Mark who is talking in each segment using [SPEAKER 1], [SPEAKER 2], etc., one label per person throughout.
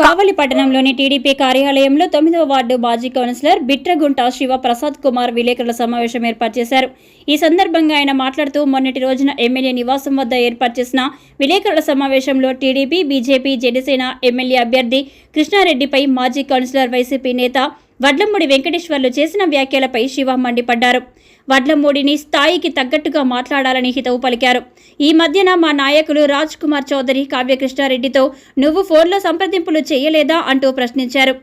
[SPEAKER 1] కావలి పట్టణంలోని టీడీపీ కార్యాలయంలో తొమ్మిదవ వార్డు మాజీ కౌన్సిలర్ బిట్రగుంట శివ ప్రసాద్ కుమార్ విలేకరుల సమావేశం ఏర్పాటు చేశారు. ఈ సందర్భంగా ఆయన మాట్లాడుతూ మొన్నటి రోజున ఎమ్మెల్యే నివాసం వద్ద ఏర్పాటు చేసిన విలేకరుల సమావేశంలో టీడీపీ బీజేపీ జనసేన ఎమ్మెల్యే అభ్యర్థి కృష్ణారెడ్డిపై మాజీ కౌన్సిలర్ వైసీపీ నేత వడ్లమూడి వెంకటేశ్వర్లు చేసిన వ్యాఖ్యలపై శివ మండిపడ్డారు. వడ్లమూడిని స్థాయికి తగ్గట్టుగా మాట్లాడాలని హితవు పలికారు. ఈ మధ్యన మా నాయకులు రాజ్ కుమార్ చౌదరి కావ్యకృష్ణారెడ్డితో నువ్వు ఫోన్లో సంప్రదింపులు చేయలేదా? అంటూ ప్రశ్నించారు.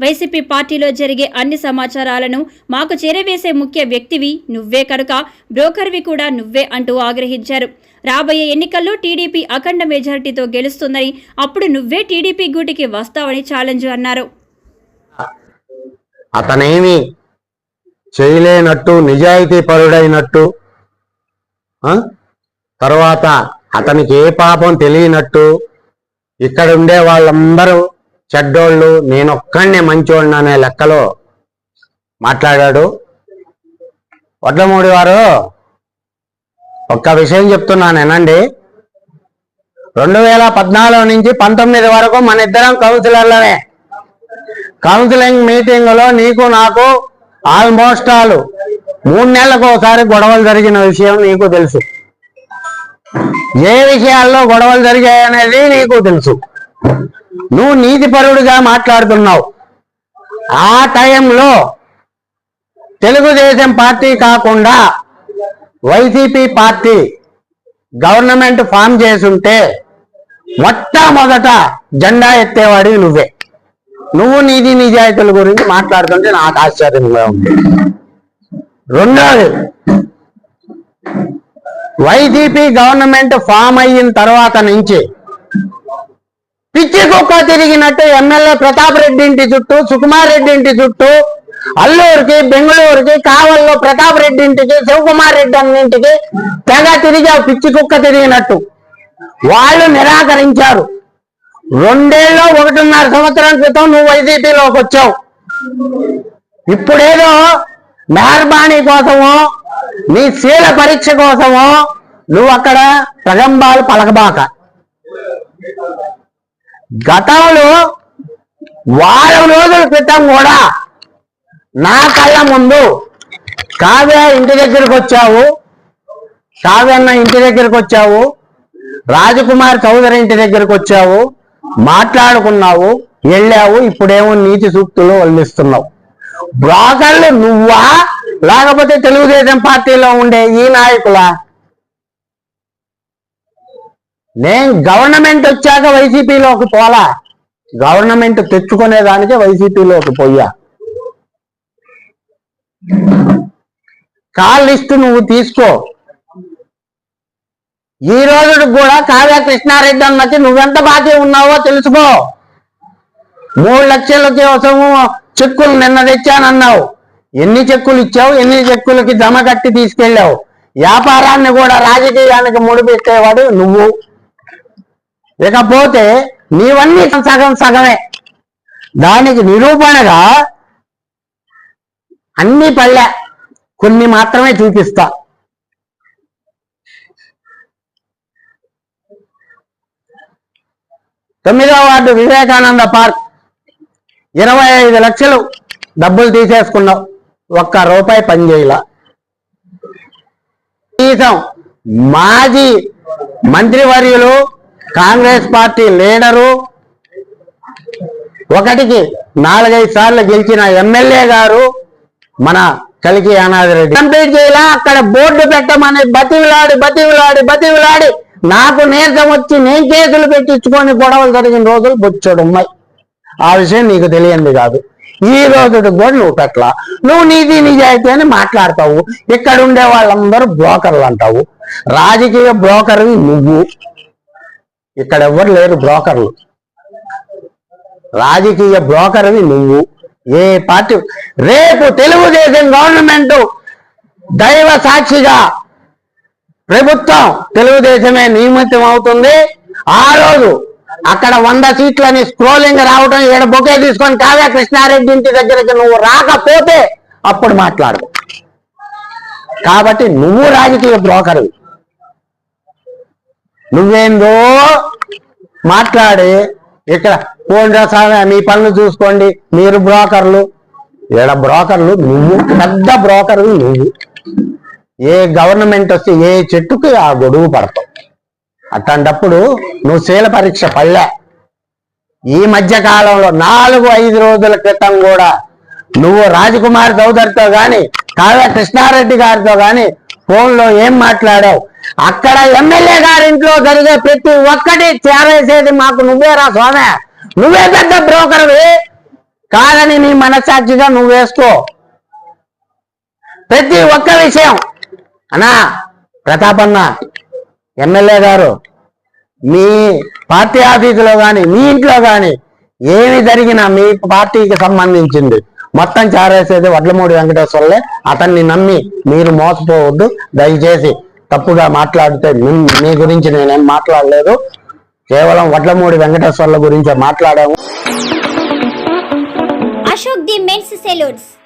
[SPEAKER 1] వైసీపీ పార్టీలో జరిగే అన్ని సమాచారాలను మాకు చేరవేసే ముఖ్య వ్యక్తివి నువ్వే కనుక బ్రోకర్వి కూడా నువ్వే అంటూ ఆగ్రహించారు. రాబోయే ఎన్నికల్లో టీడీపీ అఖండ మెజారిటీతో గెలుస్తుందని అప్పుడు నువ్వే టీడీపీ గూటికి వస్తావని ఛాలెంజ్ అన్నారు.
[SPEAKER 2] అతనేమి చేయలేనట్టు నిజాయితీ పరుడైనట్టు తర్వాత అతనికి ఏ పాపం తెలియనట్టు ఇక్కడ ఉండే వాళ్ళందరూ చెడ్డోళ్ళు నేనొక్కడినే మంచోళ్ళు అనే లెక్కలో మాట్లాడాడు. వడ్లమూడి వారు ఒక్క విషయం చెప్తున్నాను వినండి రెండు వేల పద్నాలుగు నుంచి పంతొమ్మిది వరకు మన ఇద్దరం కౌన్సిలర్లనే కౌన్సిలింగ్ మీటింగ్లో నీకు నాకు ఆల్మోస్ట్ ఆల్ మూడు నెలలకు ఒకసారి గొడవలు జరిగిన విషయం నీకు తెలుసు. ఏ విషయాల్లో గొడవలు జరిగాయనేది నీకు తెలుసు. నువ్వు నీతిపరుడుగా మాట్లాడుతున్నావు. ఆ టైంలో తెలుగుదేశం పార్టీ కాకుండా వైసీపీ పార్టీ గవర్నమెంట్ ఫామ్ చేసుంటే మొట్టమొదట జెండా ఎత్తేవాడివి నువ్వే. నువ్వు నీతి నిజాయితీల గురించి మాట్లాడుతుంటే నాకు ఆశ్చర్యంగా ఉంది. రెండోది వైసీపీ గవర్నమెంట్ ఫామ్ అయిన తర్వాత నుంచి పిచ్చి కుక్క తిరిగినట్టు ఎమ్మెల్యే ప్రతాప్ రెడ్డి ఇంటి చుట్టూ సుకుమార్ రెడ్డి ఇంటి చుట్టూ అల్లూరుకి బెంగళూరుకి కావల్లో ప్రతాప్ రెడ్డి ఇంటికి శివకుమార్ రెడ్డి అన్నింటికి తెగ తిరిగి పిచ్చి కుక్క తిరిగినట్టు వాళ్ళు నిరాకరించారు. రెండేళ్ళ ఒకటిన్నర సంవత్సరం క్రితం నువ్వు వైసీపీలోకి వచ్చావు. ఇప్పుడేదో మెహర్బానీ కోసము నీ శీల పరీక్ష కోసము నువ్వు అక్కడ ప్రగంబాలు పలకబాక. గతంలో వారం రోజుల క్రితం కూడా నా కళ్ళ ముందు కావ్య ఇంటి దగ్గరకు వచ్చావు. కావ్యన్న ఇంటి దగ్గరకు వచ్చావు. రాజకుమార్ చౌదరి ఇంటి దగ్గరకు వచ్చావు. మాట్లాడుకున్నావు వెళ్ళావు ఇప్పుడేమో నీతి సూక్తులు వల్లిస్తున్నావు బ్రోకర్లు నువ్వా? లేకపోతే తెలుగుదేశం పార్టీలో ఉండే ఈ నాయకులా? నేను గవర్నమెంట్ వచ్చాక వైసీపీలోకి పోలా? గవర్నమెంట్ తెచ్చుకునేదానికే వైసీపీలోకి పోయా కాల్ లిస్టు నువ్వు తీసుకో. ఈ రోజు కూడా కావ్య కృష్ణారెడ్డి అన్నకి నువ్వెంత బాకీ ఉన్నావో తెలుసుకో. మూడు లక్షల కోసము చెక్కులు నిన్న తెచ్చానన్నావు. ఎన్ని చెక్కులు ఇచ్చావు? ఎన్ని చెక్కులకి జమ కట్టి తీసుకెళ్ళావు? వ్యాపారాన్ని కూడా రాజకీయానికి ముడిపెట్టేవాడు నువ్వు. ఇకపోతే నీవన్నీ సగం సగమే. దానికి నిరూపణగా అన్ని పళ్ళ కొన్ని మాత్రమే చూపిస్తా. తొమ్మిదవ వార్డు వివేకానంద పార్క్. ఇరవై ఐదు లక్షలు డబ్బులు తీసేసుకున్నావు ఒక్క రూపాయి పనిచేయలా కనీసం మాజీ మంత్రివర్యులు కాంగ్రెస్ పార్టీ లీడరు ఒకటికి నాలుగైదు సార్లు గెలిచిన ఎమ్మెల్యే గారు మన కలికి అనాథరెడ్డి కంప్లీట్ చేయాల. అక్కడ బోర్డు పెట్టమని బతివిలాడి బతివిలాడి బతివిలాడి నాకు నీరసం వచ్చి నేను కేసులు పెట్టించుకొని గొడవలు జరిగిన రోజులు బొచ్చడు ఆ విషయం నీకు తెలియంది కాదు. ఈ రోజు కూడా నువ్వు పెట్టలా. నువ్వు నీది నిజాయితీ అని మాట్లాడతావు. ఇక్కడ ఉండే వాళ్ళందరూ బ్రోకర్లు అంటావు. రాజకీయ బ్రోకర్వి నువ్వు. ఇక్కడ ఎవరు లేరు బ్రోకర్లు. రాజకీయ బ్రోకర్వి నువ్వు. ఏ పార్టీ? రేపు తెలుగుదేశం గవర్నమెంట్ దైవ సాక్షిగా ప్రభుత్వం తెలుగుదేశమే నియమితం అవుతుంది. ఆ రోజు అక్కడ వంద సీట్లని స్క్రోలింగ్ రావటం ఈడ బొకే తీసుకొని కావ్య కృష్ణారెడ్డి ఇంటి దగ్గరికి నువ్వు రాకపోతే అప్పుడు మాట్లాడు. కాబట్టి నువ్వు రాజకీయ బ్రోకరు. నువ్వేందో మాట్లాడి ఇక్కడ పోండ్రా చేస్తాను మీ పనులు చూసుకోండి మీరు బ్రోకర్లు. ఈడ బ్రోకర్లు నువ్వు పెద్ద బ్రోకర్లు నువ్వు. ఏ గవర్నమెంట్ వస్తే ఏ చెట్టుకి ఆ గొడుగు పడతావు? అట్లాంటప్పుడు నువ్వు శీల పరీక్ష పడలే. ఈ మధ్య కాలంలో నాలుగు ఐదు రోజుల క్రితం కూడా నువ్వు రాజకుమార్ చౌదరితో గాని కావ్య కృష్ణారెడ్డి గారితో గాని ఫోన్లో ఏం మాట్లాడావు? అక్కడ ఎమ్మెల్యే గారింట్లో జరిగే ప్రతి ఒక్కటి చేరేసేది మాకు నువ్వేరా స్వామి. నువ్వే పెద్ద బ్రోకర్వి కాదని నీ మనసాక్షిగా నువ్వేసుకో. ప్రతి ఒక్క విషయం అన్నా ప్రతాపన్న ఎమ్మెల్యే గారు మీ పార్టీ ఆఫీసులో కానీ మీ ఇంట్లో కానీ ఏమి జరిగినా మీ పార్టీకి సంబంధించింది. మొత్తం చారేసేది వడ్లమూడి వెంకటేశ్వర్లే. అతన్ని నమ్మి మీరు మోసపోవద్దు. దయచేసి తప్పుగా మాట్లాడితే మీ- మీ గురించి నేనేం మాట్లాడలేదు. కేవలం వడ్లమూడి వెంకటేశ్వర్ల గురించే మాట్లాడాము.
[SPEAKER 1] Ashok the men's salons.